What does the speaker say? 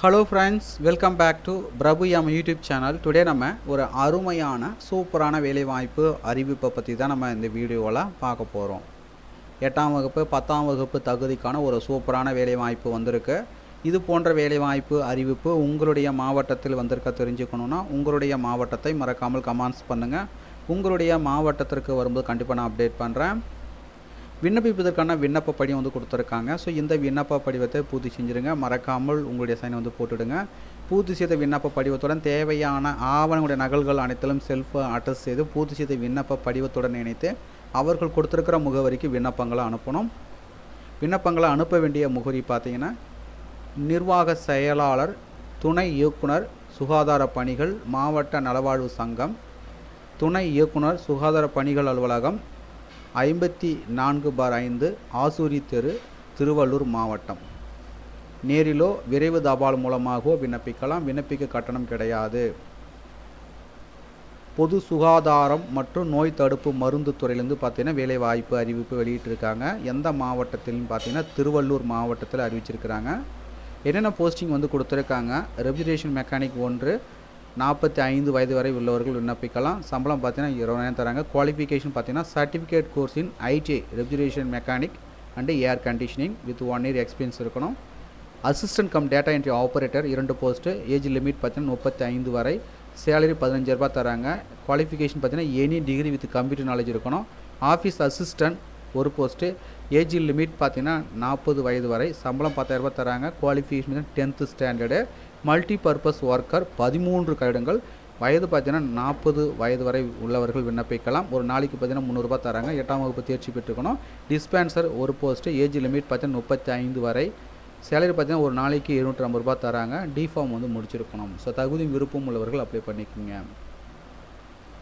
Hello friends welcome back to Prabhu M YouTube channel today நம்ம ஒரு அருமையான சூப்பரான வேலைவாய்ப்பு அறிவிப்பை பற்றி தான் நம்ம இந்த வீடியோவில் பார்க்க போகிறோம் எட்டாம் வகுப்பு பத்தாம் வகுப்பு தகுதிக்கான ஒரு சூப்பரான வேலைவாய்ப்பு வந்திருக்கு. இது போன்ற வேலைவாய்ப்பு அறிவிப்பு உங்களுடைய மாவட்டத்தில் வந்திருக்க தெரிஞ்சுக்கணுன்னா உங்களுடைய மாவட்டத்தை மறக்காமல் கமெண்ட்ஸ் பண்ணுங்கள் உங்களுடைய மாவட்டத்திற்கு வரும்போது கண்டிப்பாக நான் அப்டேட் பண்ணுறேன் விண்ணப்பிப்பதற்கான விண்ணப்ப படிவம் வந்து கொடுத்துருக்காங்க. ஸோ இந்த விண்ணப்ப படிவத்தை பூர்த்தி செஞ்சுருங்க. மறக்காமல் உங்களுடைய சைனை வந்து போட்டுடுங்க. பூர்த்தி செய்த விண்ணப்ப படிவத்துடன் தேவையான ஆவணங்களுடைய நகல்கள் அனைத்திலும் செல்ஃப் அட்ரஸ் செய்து பூர்த்தி செய்த விண்ணப்ப படிவத்துடன் இணைத்து அவர்கள் கொடுத்துருக்கிற முகவரிக்கு விண்ணப்பங்களை அனுப்பணும். விண்ணப்பங்களை அனுப்ப வேண்டிய முகவரி பார்த்தீங்கன்னா நிர்வாக செயலாளர் துணை இயக்குனர் சுகாதார பணிகள் மாவட்ட நலவாழ்வு சங்கம் துணை இயக்குனர் சுகாதார பணிகள் அலுவலகம் ஐம்பத்தி நான்கு பார் ஐந்து ஆசூரி தெரு திருவள்ளூர் மாவட்டம். நேரிலோ விரைவு தபால் மூலமாகவோ விண்ணப்பிக்கலாம். விண்ணப்பிக்க கட்டணம் கிடையாது. பொது சுகாதாரம் மற்றும் நோய் தடுப்பு மருந்து துறையிலேருந்து பார்த்தீங்கன்னா வேலைவாய்ப்பு அறிவிப்பு வெளியிட்டிருக்காங்க. எந்த மாவட்டத்திலும் பார்த்தீங்கன்னா திருவள்ளூர் மாவட்டத்தில் அறிவிச்சிருக்கிறாங்க. என்னென்ன போஸ்டிங் வந்து கொடுத்துருக்காங்க? ரெஃப்ரிஜரேஷன் மெக்கானிக் ஒன்று நாற்பத்தி ஐந்து வயது வரை உள்ளவர்கள் விண்ணப்பிக்கலாம். சம்பளம் பார்த்தீங்கன்னா இருபதாயிரம் தராங்க. குவாலிஃபிகேஷன் பார்த்தீங்கன்னா certificate course in ITI refrigeration mechanic and air conditioning with one year experience இருக்கணும். Assistant cum data entry operator இரண்டு போஸ்ட்டு ஏஜ் லிமிட் பார்த்தீங்கன்னா முப்பத்தி ஐந்து வரை. சேலரி பதினஞ்சு தராங்க. குவாலிஃபிகேஷன் பார்த்தீங்கன்னா any degree with computer knowledge இருக்கணும். ஆஃபீஸ் அசிஸ்டன்ட் ஒரு போஸ்ட்டு ஏஜ் லிமிட் பார்த்தீங்கன்னா நாற்பது வயது வரை சம்பளம் பத்தாயிரரூபா தராங்க. Qualification tenth standard multi purpose worker பதிமூன்று கடிடங்கள் வயது பார்த்தீங்கன்னா நாற்பது வயது வரை உள்ளவர்கள் விண்ணப்பிக்கலாம். ஒரு நாளைக்கு பார்த்தீங்கன்னா முந்நூறுரூபா தராங்க. எட்டாம் வகுப்பு தேர்ச்சி பெற்றுக்கணும். டிஸ்பென்சர் ஒரு போஸ்ட்டு ஏஜ் லிமிட் பார்த்தீங்கன்னா முப்பத்தி ஐந்து வரை. சேலரி பார்த்தீங்கன்னா ஒரு நாளைக்கு எழுநூற்றி ஐம்பது ரூபா தராங்க. டிஃபார்ம் வந்து முடிச்சிருக்கணும். ஸோ தகுதி விருப்பம் உள்ளவர்கள் அப்ளை பண்ணிக்கோங்க.